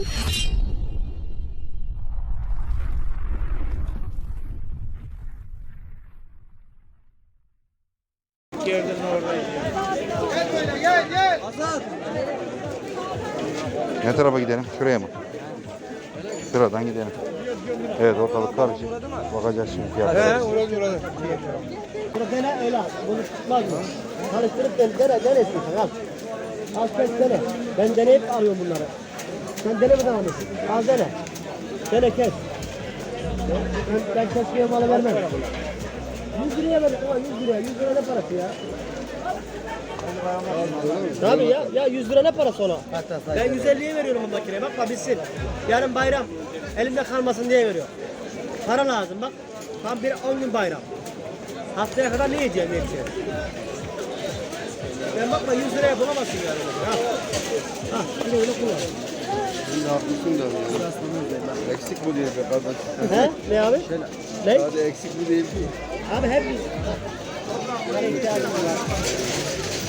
Yerden oradayım. Ne tarafa gidelim? Şuraya mı? Şuradan gidelim. Evet ortalık karışık. Bakacağız şimdi fiyatlara. orada orada. Bunu dene öyle al. Bunu tutmaz mı? Karıştırıp dene, dene, dene istiyorsan al. Al dene. Ben deneyip alıyorum bunları. Sen dene mi etsin? Al dene. Dene kes. Ben, ben kesmeye malı vermem. 100 liraya ver. Ulan 100 liraya. 100 lira ne parası ya? Tabii ya. Ya 100 lira ne parası ona? Ben 150'ye veriyorum bu makineye. Bak bilsin. Yarın bayram. Elimde kalmasın diye veriyor. Para lazım bak. Tam bir 10 gün bayram. Haftaya kadar ne yiyeceğim ne yiyeceğim. Ben bakma 100 liraya bulamazsın yani. Ha. Ha, bir öyle kullan. Şimdi haklısın da ya. Eksik bu değil be kardeş. He? Ne abi? Ne? Hadi eksik bu değil ki. Abi hep biz.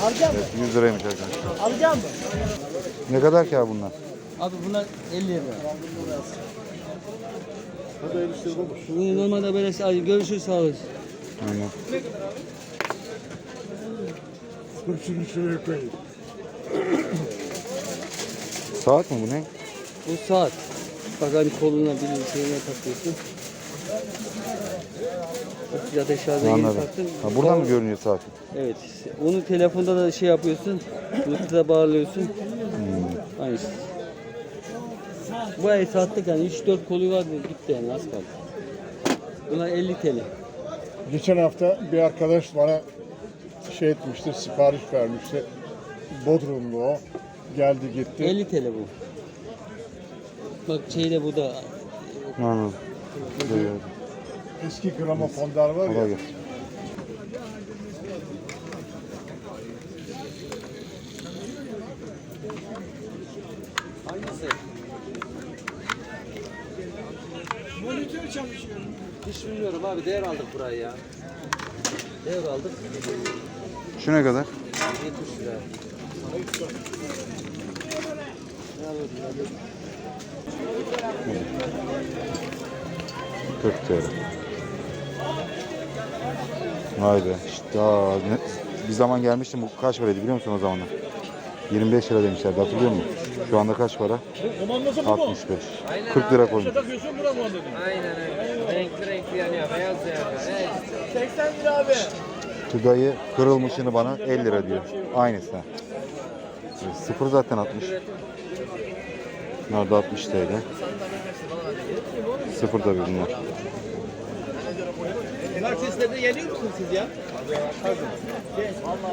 Alacağım mı? 100 liraymış arkadaşlar. Alacağım mı? Ne kadar ki abi bunlar? Abi bunlar 50 lira. Bu normalde böyle sadece görüşürüz sağ olasın. Aynen. Saat mi bu ne? Bu saat. Bak hani koluna bir şeyine takıyorsun. Bak Zaten şarja yeni Anladım. taktın. Ha, buradan mı görünüyor saat? Evet. Onu telefonda da şey yapıyorsun. Bluetooth'a bağlıyorsun. Hmm. Aynısı. Bu ay sattık yani 3-4 kolu vardı gitti yani az kaldı. Bunlar 50 TL. Geçen hafta bir arkadaş bana şey etmişti, sipariş vermişti. Bodrumlu o. Geldi gitti. 50 TL bu. Bak şeyde bu da Anladım. Duyuyorum. Eski gramofonlar var ya. Kolay gelsin. hiç bilmiyorum abi değer aldık burayı ya. Değer aldık. Şu ne kadar? 70 lira. 40 TL. Vay be. İşte daha ne, bir zaman gelmiştim bu kaç paraydı biliyor musun o zamanlar? 25 lira demişlerdi hatırlıyor musun? Şu anda kaç para? 65. 40 lira koymuş. Aynen aynen. Renkli renkli yanıyor. Beyaz yanıyor. Evet. Şu dayı kırılmışını bana 50 lira diyor. Aynısı. ha. Sıfır zaten 60. Bunlar da 60 TL. Sıfır tabii bunlar. Cumartesilerde geliyor musunuz siz ya?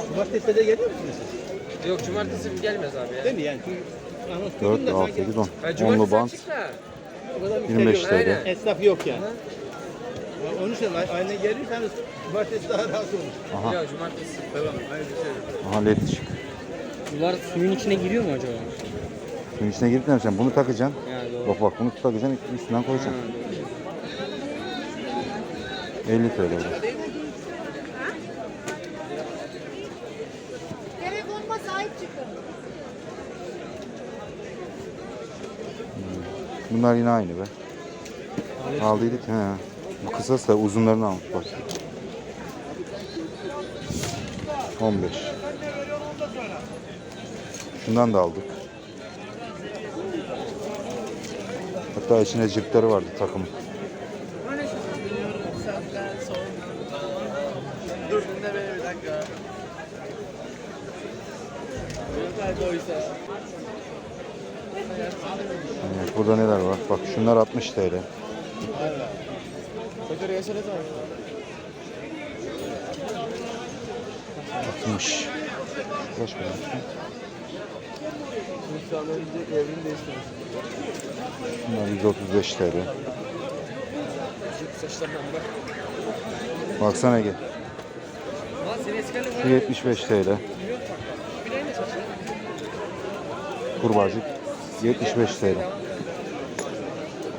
Cumartesilerde geliyor musunuz siz? Yok cumartesi gelmez abi ya. Değil mi yani? Çünkü anons 4, duydum da 6, sanki 8, 10. Ha, Onlu müşteri 25 yok. TL. Esnaf yok yani. Ya Onun için ay- ayna gelirseniz cumartesi daha rahat olur. Aha. Yok cumartesi. Tamam, hayırlı işler. Aha led ışık. Bunlar suyun içine giriyor mu acaba? Bunun içine girip ne yapacaksın? Bunu takacaksın. Yani. Bak bak bunu takacaksın üstünden koyacaksın. 50 TL sahip çıkın. Bunlar yine aynı be. Aldıydık he. Bu kısası da uzunlarını almış bak. 15. Şundan da aldık. Hatta içinde cipleri vardı takım. Evet, burada neler var? Bak şunlar 60 TL. Altmış. Kaç para? Bunlar 135 TL. Baksana gel. Lan seni eskilerle Şu 75 TL. Kurbağacık 75 TL.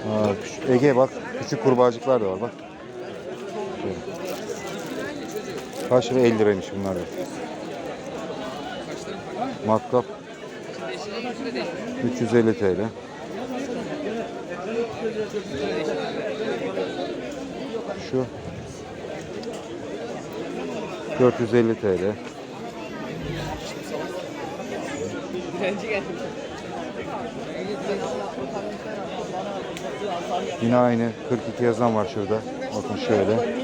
Aa, Ege bak küçük kurbağacıklar da var bak. Şöyle. Kaç lira 50 liraymış bunlar da. Matkap 350 TL. Şu 450 TL. Yine aynı 42 yazan var şurada. Bakın şöyle.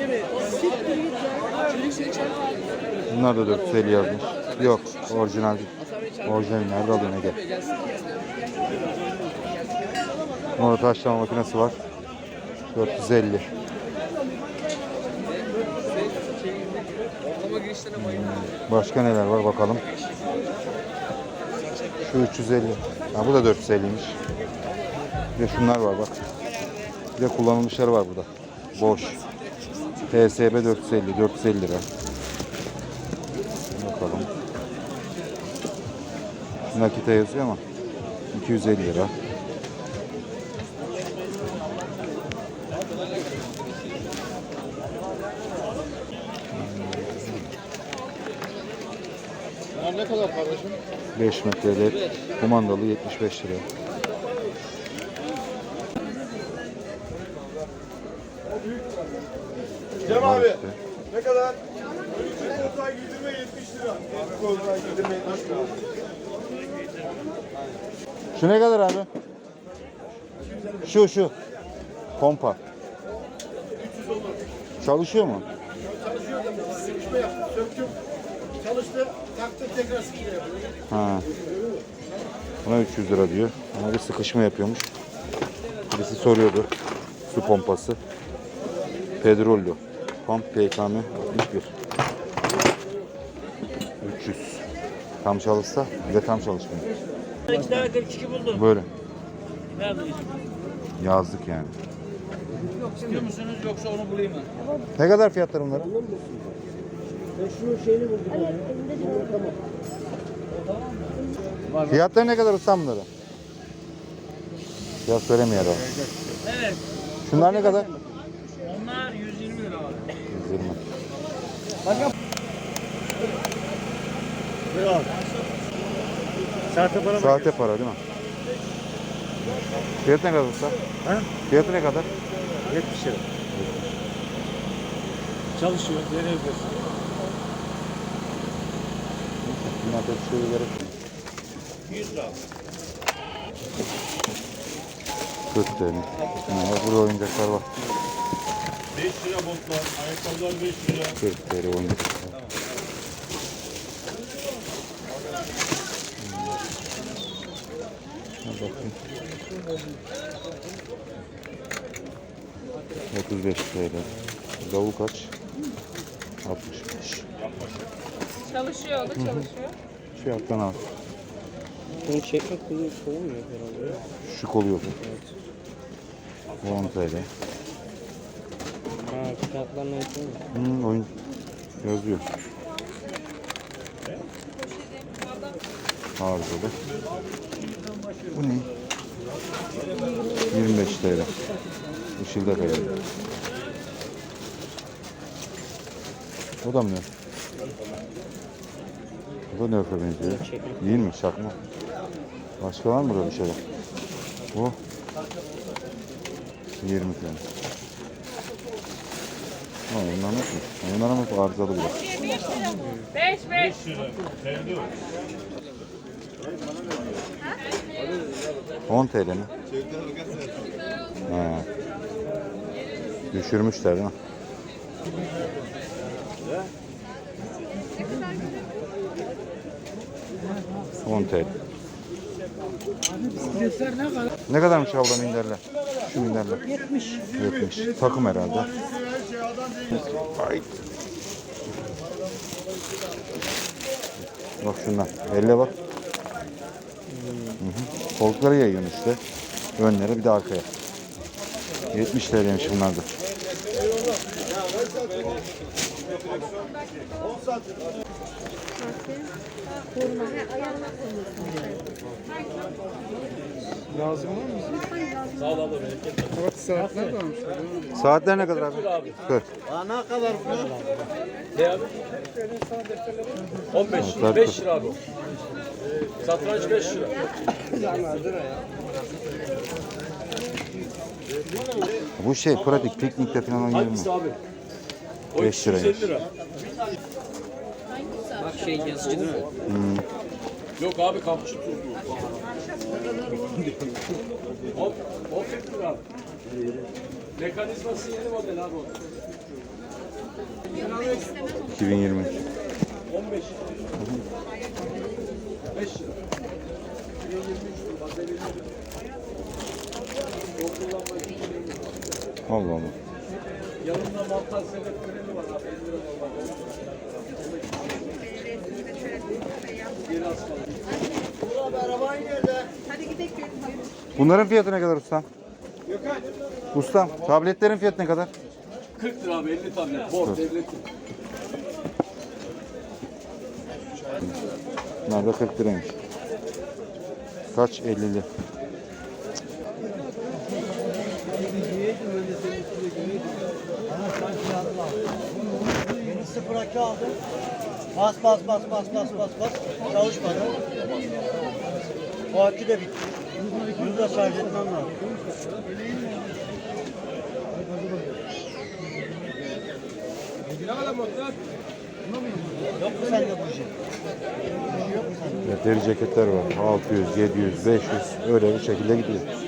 Bunlar da 450 yazmış. Yok, orijinal değil. Orijinal nerede alıyorsun Ege? Orada taşlama makinesi var. 450. Başka neler var bakalım. Şu 350. Ha bu da 450'ymiş. Bir de şunlar var bak. Bir de kullanılmışları var burada. Boş. TSB 450, 450 lira. Bakalım. Nakite yazıyor ama 250 lira. Bunlar ne kadar kardeşim? 5 metrelik kumandalı 75 lira. Cem abi işte. ne kadar? Koltuğa giydirme 70 lira. Koltuğa giydirme 70 lira. Şu ne kadar abi? Şu şu. Pompa. Çalışıyor mu? Sıkışma yaptım, söktüm. Çalıştı, taktım tekrar sıkışma yaptım. Ha. Buna 300 lira diyor. Ama bir sıkışma yapıyormuş. Birisi soruyordu. Su pompası. Pedrollo. Pump PKM 61. 300. Tam çalışsa bir de tam çalışmıyor. İki tane 42 buldum. Böyle. Yazdık yani. İstiyor musunuz yoksa onu bulayım mı? Ne kadar fiyatları bunların? Ben şunun şeyini buldum. Tamam. Fiyatları ne kadar ustam bunları? Fiyat söylemiyor adam. Evet. Şunlar ne kadar? Onlar 120 lira abi. 120. Buyur abi. Sahte para Sahte para değil mi? Fiyat ne kadar usta? Ha? Fiyatı ne kadar? 70 lira. Çalışıyor. Deneyebilirsin. Bunlar da şöyle gerek. 100 lira. 40 TL. Ha, burada oyuncaklar var. 5 lira botlar, ayakkabılar 5 lira. 40 TL oyuncaklar. Hmm. Ha, bakayım. 35 TL. Davul kaç? 65. Çalışıyor, o da çalışıyor. Şu alttan al. Bunu çekmek bunu soğumuyor herhalde. Şu kolu yok. 10 TL. Ha kitaplar ne yapıyor? Hmm, oyun yazıyor. Arızalı. Bu ne? 25 TL. Işıldak herhalde. O da mı? O da nöfe benziyor. Değil mi? Çakma. Başka var mı burada bir şeyler? Bu. 20 TL. Ha, onlar nasıl? Onlar ama arızalı biraz. 5 5. Hı. 10 TL mi? Ha. Düşürmüşler değil mi? On TL. Ne kadarmış abla minderler? Şu minderler. 70. 70. Takım herhalde. Ay. Bak şundan. Elle bak. Hı hı. Koltukları yayıyorsun işte. Önlere bir de arkaya. 70 TL'ymiş bunlar da. Saatler ne kadar abi? 40. 15 Saatler 5 40. lira abi. Satranç 5 lira. Bu şey pratik piknikte falan oynayalım. abi? 5 liraymış. Bak şey yazıcı değil mi? Yok abi kapçı tuzlu. Hop, hop ettir abi. Mekanizması yeni model abi o. 2020. 15. 5 lira. Allah Allah. Yanında mantar sepet kremi var abi. 50 lira. Bunların fiyatı ne kadar ustam? Ustam tabletlerin fiyatı ne kadar? 40 lira abi 50 tablet. Bor devletin. Bunlar da 40 liraymış. Kaç? 50'li. Akü aldım. Bas bas bas bas bas bas bas. Çalışmadı. O akü de bitti. Bunu da şarj etmem lazım. Yok mu sende buji? Evet, deri ceketler var. 600, 700, 500 öyle bir şekilde gidiyor.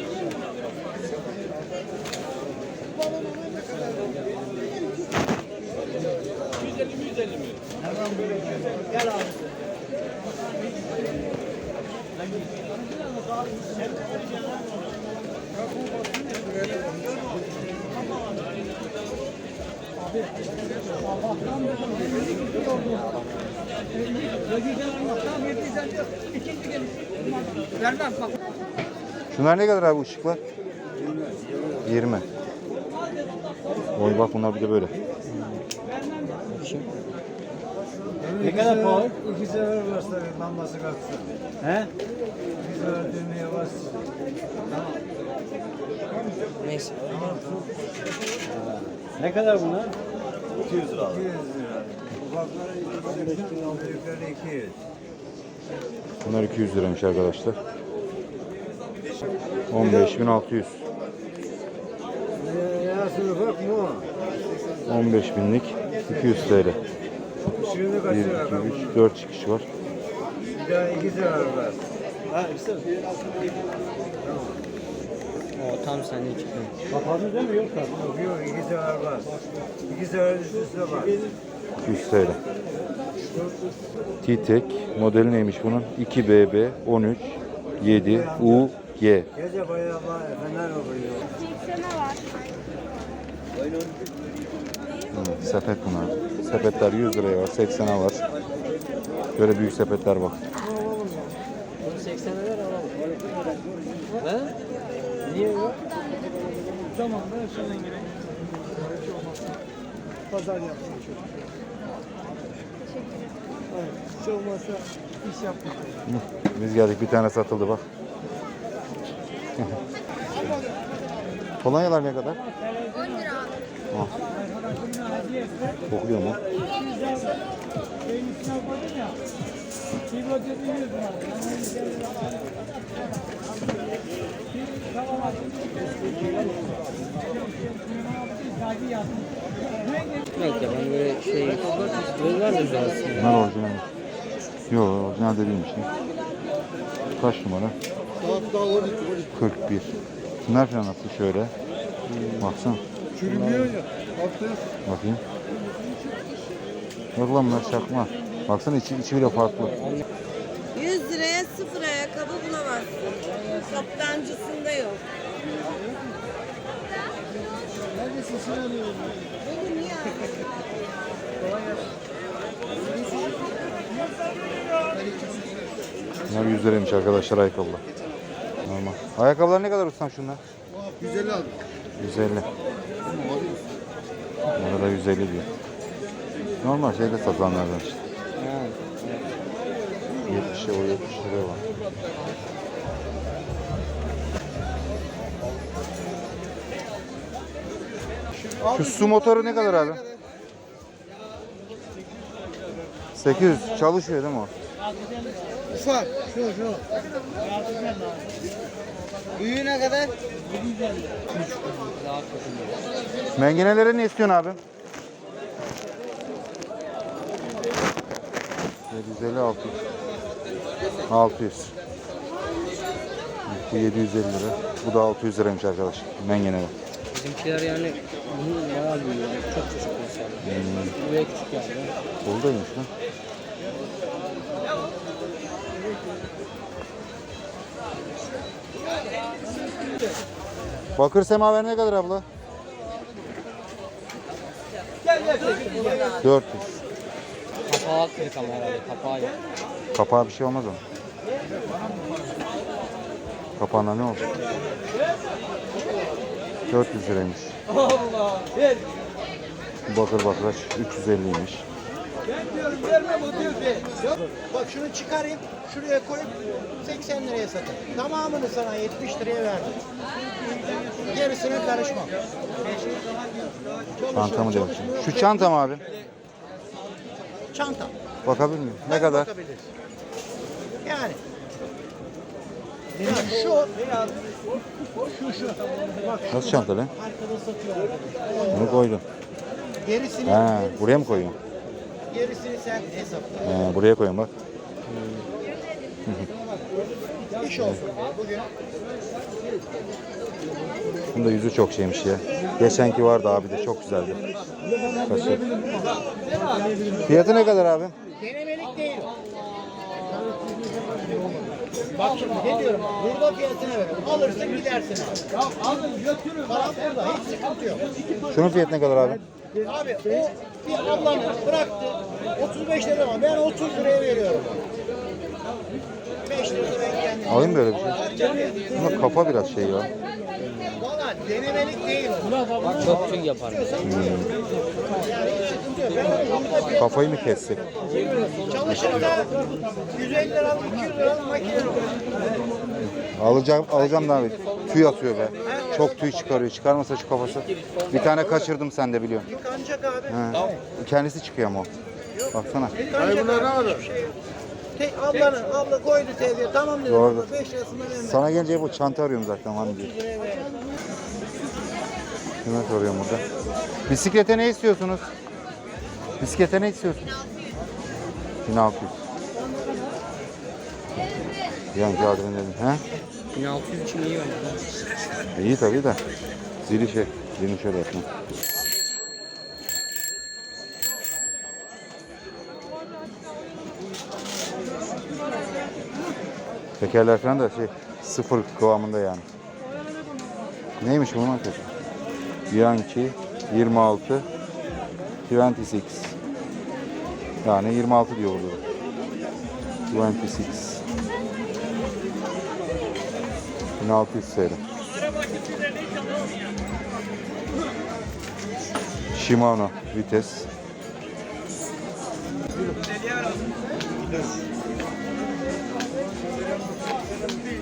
Ne kadar abi ışıklar? 20. Oy bak bunlar bir de böyle. Ne kadar pahalı? İki sefer başladı lambası kalksın. He? Bir sefer düğmeye bas. Neyse. Ne kadar bunlar? 200 lira. 200 lira. Ufakları 200 büyükleri 200. Bunlar 200 liraymış arkadaşlar. 15.600. Yarısı ufak mı? 15 binlik 200 TL. 1, Şimdi kaç 2, lira? 3, 4 çıkış var. Bir daha iki var. O tam sende çıkıyor. Kapandı değil mi? Yok da. Yok iki var. İki üste var. 200 TL. T-Tek modeli neymiş bunun? 2BB 13 7 UG. Gece bayağı var. Fener oluyor. Evet, sepet bunlar. Sepetler 100 liraya var, 80'e var. Böyle büyük sepetler bak. Bunu 80 lira alalım. He? Niye yok? Pazar yapsın çocuk. Evet, hiç olmazsa iş yapmak. Biz geldik bir tane satıldı bak. Kolonyalar ne kadar? 10 lira. Ah. Kokluyor mu? Yok ya ben böyle şey... Bunlar da güzel aslında. Bunlar orijinal. Yok orijinal değilmiş. Kaç numara? 41. Şunlar falan nasıl şöyle? Baksana. Çürümüyor ya. Bakayım. Yok lan bunlar çakma. Baksana içi, içi bile farklı. 100 liraya sıfır ayakkabı bulamazsın. Toptancısında yok. Bugün niye Bunlar 100 liraymış arkadaşlar ayakkabılar. Ayakkabılar ne kadar ustam şunlar? 150 aldım. 150. Bunlara da 150 diyor. Normal şeyde satılanlardan işte. 70'e o 70 lira var. Şu su motoru ne kadar abi? 800 çalışıyor değil mi o? Ufak. Şu şu. Büyüğü ne kadar? Daha kötü. Mengenelere ne istiyorsun abi? 750 600. 600. Bu 750 lira. Bu da 600 liraymış arkadaşlar. Mengeneler. Bizimkiler yani bunu bayağı büyüyor. Çok küçük mesela. Bu ve küçük yani. Buradaymış lan. Bakır semaver ne kadar abla? 400. Kapağı kırık ama herhalde. Kapağı yok. Kapağı bir şey olmaz o. Kapağına ne olacak? 400 liraymış. Bakır bakraç 350'ymiş. Bak şunu çıkarayım, şuraya koyup 80 liraya satayım. Tamamını sana 70 liraya verdim. Gerisine karışmam. Çantamı demişim. Şu çanta mı abi? Çanta. Bakabilir miyim? Ne kadar? Bakabilirsin. Yani. Ya şu, şu şu. Bak Nasıl çanta lan? arkada satıyorlar. Bunu koydum. Gerisini, Ha, buraya mı koyuyorsun? Gerisini sen hesapla. Ha, buraya koyuyorum bak. İş olsun. Bugün Bunun da yüzü çok şeymiş ya. Geçenki vardı abi de çok güzeldi. Kaşı. Fiyatı ne kadar abi? denemelik değil. Bak şimdi ne diyorum? Burada fiyatına veriyorum. Alırsın gidersin abi. Ya alın götürün. Para burada. Hiç sıkıntı yok. Şunun fiyatı ne kadar abi? Abi o bir ablam bıraktı. 35 lira ama ben 30 liraya veriyorum. 5 lira ben kendim. Alayım böyle bir şey. Ama kafa biraz şey ya. Denemelik değil. Çok tüy yapar. Kafayı mı kessek? çalışıp da 150 liralık 200 liralık makine. Alacağım, alacağım da abi. Tüy atıyor be. Çok tüy çıkarıyor. Çıkarmasa şu kafası. Bir tane kaçırdım sen de biliyorsun. Yıkanacak abi. Ha. Kendisi çıkıyor ama o. Baksana. Yıkanacak abi. Hiçbir şey yok. Tek ablanın abla koydu teyzeye tamam dedi. Doğrudur. 5 lirasını ben Sana gelince bu çanta arıyorum zaten var mı diye. Kime soruyorum burada? Bisiklete ne istiyorsunuz? Bisiklete ne istiyorsunuz? 1600. Yankı adrenalin. He? 1600 için iyi bence. İyi tabii de. Zili şey. Zilini şöyle yapma. Tekerler falan da şey sıfır kıvamında yani. Neymiş bu markası? Yankee 26 26 yani 26 diyor burada. 26 1600 TL. Shimano vites.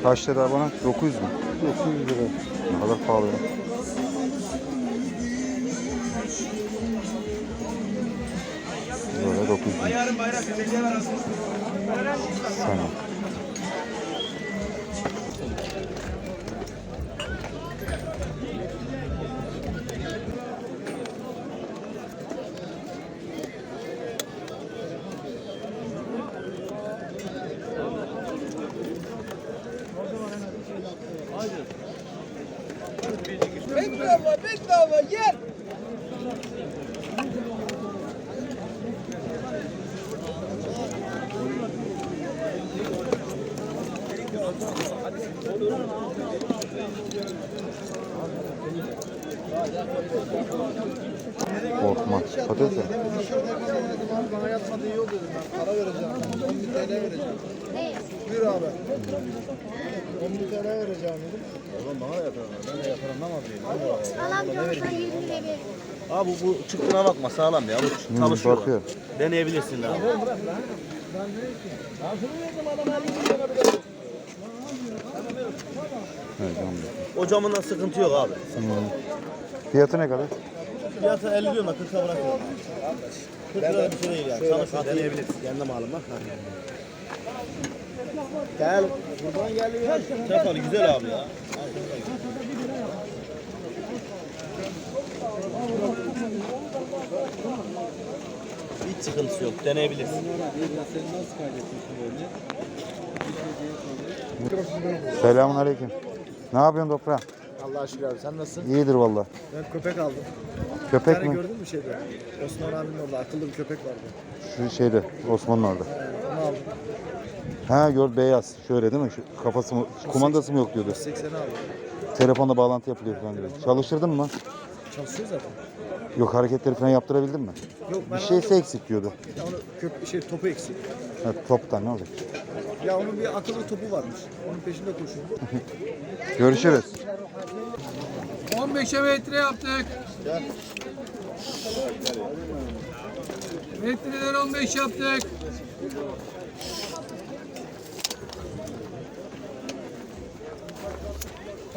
Kaç lira bana? 900 mü? 900 lira. Ne kadar pahalı ya. Tamam. Bedava bedava yer. Korkma. Patates mi? Bana yatmadı iyi oldu dedim ben. Para vereceğim. 10 bin TL vereceğim. Buyur abi. 10 bin TL vereceğim dedim. Oğlum bana da. Ben de yaparım ama değil. Salam diyorum 20 lira veririm. Abi bu çıktığına bakma sağlam ya. Bu Hmm, çalışıyor. bakıyor. Deneyebilirsin abi. Evet, anladım. O camından sıkıntı yok abi. Fiyatı ne kadar? Fiyatı 50 diyorum da 40'a bırakıyorum. 40 lira bir şey değil yani. Çalışıyor deneyebilirsin. Kendi malım bak. Gel. Buradan geliyor. Telefonu güzel abi ya. Sıkıntısı yok. Deneyebilirsin. Selamun aleyküm. Ne yapıyorsun toprağım? Allah şükür abi sen nasılsın? İyidir valla. Ben köpek aldım. Köpek mi? gördün mü şeyde? Osman abinin orada akıllı bir köpek vardı. Şu şeyde Osman'ın orada. Onu aldım. Ha gör beyaz. Şöyle değil mi? Şu kafası mı, kumandası mı yok diyordu. 80'i aldım. Telefonda bağlantı yapılıyor falan diyor. Çalıştırdın mı? Çalışıyor zaten. Yok hareketleri falan yaptırabildin mi? Yok ben Bir şeyse eksik diyordu. Onu köp şey topu eksik. Ha, toptan ne olacak? Ya onun bir akıllı topu varmış. Onun peşinde koşuyor. Görüşürüz. 15'e metre yaptık. Metreler 15 yaptık.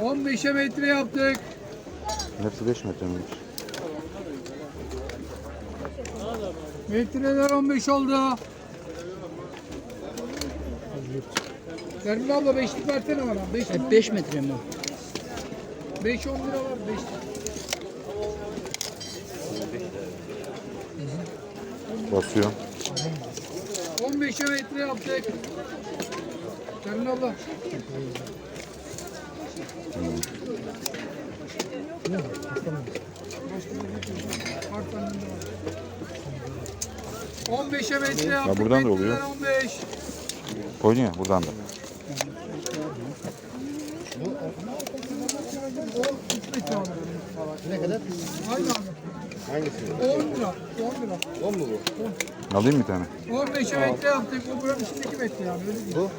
On beşe metre yaptık. Hepsi 5 metre miymiş? Metreler 15 oldu. Sermin abla beşlik versene bana. Beşlik 5 metre mi? 5 10 lira var 5 Basıyor. 15'e metre yaptık. Sermin abla. Arkamda var. 15'e metre yaptık. buradan da oluyor. metreler 15. Koydun ya buradan da. Ne kadar? Aynı abi. Hangisi? 10 lira. 10 lira. Alayım bir tane. 15'e metre yaptık. O buranın içindeki metre yani. Öyle değil. Bu?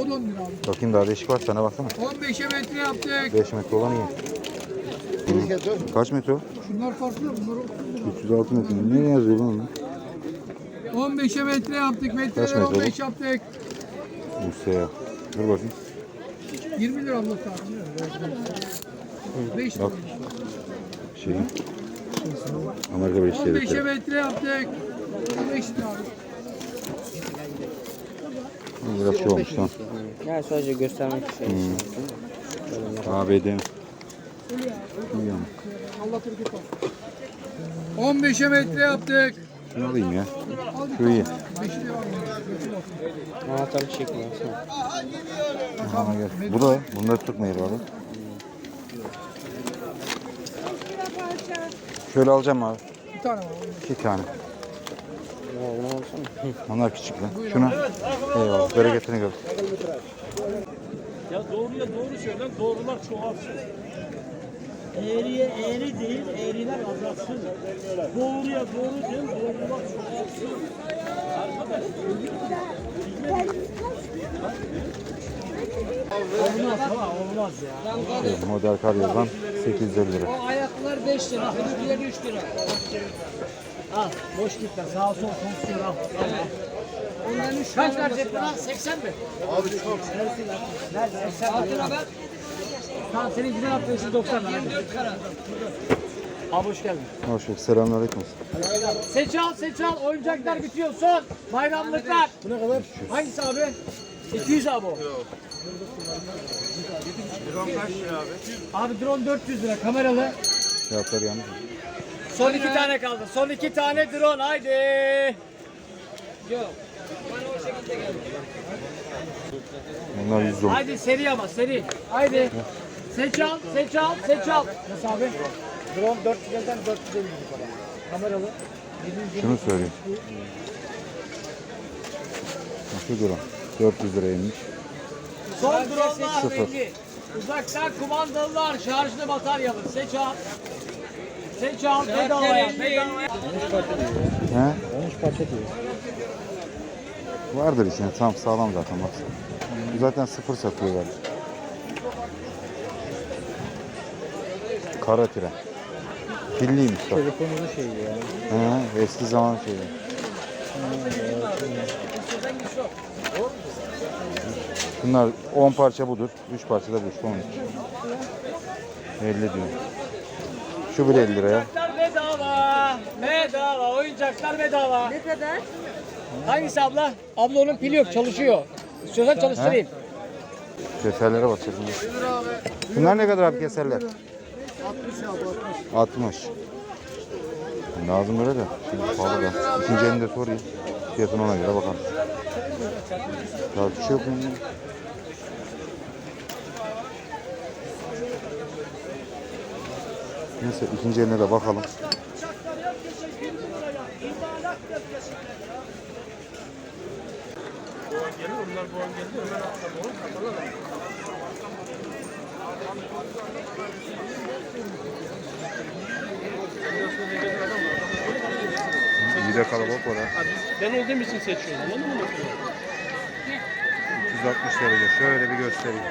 O da 10 lira abi. Bakayım daha değişik var sana baksana. 15'e metre yaptık. 5 metre olan iyi. Kaç metre o? Şunlar farklı. Bunlar 30 lira. 306 metre. Ne yazıyor lan? 15'e metre yaptık. Metre bu? 15 yaptık. Mustafa. Dur bakayım. 20 lira Allah tahmin 5 lira. Bak. Şey. Amerika Birleşik 15'e Devletleri. metre yaptık. 5 lira abi. Biraz şey olmuş lan. Ya sadece göstermek için. ABD. İyi ama. Allah Türk'ü koy. 15'e metre yaptık. Şunu alayım ya. Şu iyi. 5 lira abi. Anahtarı çekmiyor. Aha, gel. Bu da. Bunları tutmayı abi. Şöyle alacağım abi. Bir tane var. İki tane. Onlar küçük lan. Şuna. Eyvallah. Bereketini gör. Ya doğruya doğru söyle. Doğrular çoğalsın. Eğriye eğri değil, eğriler azalsın. Doğruya doğru değil. Doğrular çoğalsın. Olmaz ama olmaz ya. Evet, Model kar yazan 850 lira. O ayaklar 5 lira, öbürleri 3 lira. Al, boş gitme. Sağ sol fonksiyon al. Onların 3 Kaç verecek buna? 80 mi? Abi çok. Ver 80 Altına ver. Tamam senin güzel atıyorsun 90 lira. 24 kara. Abi hoş geldin. Hoş bulduk. Selamünaleyküm. Seç al, seç al. Oyuncaklar bitiyor. Son. Bayramlıklar. Bu ne kadar? Hangisi abi? 200 abi o. Drone kaç lira abi? Abi drone 400 lira kameralı. Fiyatları yanlış. Son iki tane kaldı. Son iki tane drone haydi. Bunlar 110. Haydi seri ama seri. Haydi. Seç al, seç al, seç al. Nasıl abi? Drone 450'den 450 kadar. Kameralı. Şunu söyleyeyim. Şu durum. 400 liraya inmiş. Son dronelar Sıfır. belli. Uzaktan kumandalılar, şarjlı bataryalı. Seç al. Seç al, bedavaya, bedavaya. He? 13 parça diyor. Vardır içinde. Tam sağlam zaten bak. Bu zaten sıfır satıyorlar. Kara tren. Pilliymiş bak. Telefonun şey ya. He, eski zaman şeyi. Bunlar 10 parça budur. 3 parça da bu işte 13. 50 diyor. Şu bile 50 liraya. Oyuncaklar bedava. Bedava. Oyuncaklar bedava. Ne kadar? Hangisi abla? Abla onun pili yok çalışıyor. İstiyorsan çalıştırayım. Keserlere bak şimdi. Bunlar ne kadar abi keserler? 60 60. Lazım öyle de. Şimdi pahalı da. İkinci elinde sorayım. Fiyatını ona göre bakalım. Bir şey mu? Neyse ikinci eline de bakalım. İyi de kalabalık var ha. Ben olduğum için seçiyorum. Anladın mı? 360 derece. Şöyle bir göstereyim.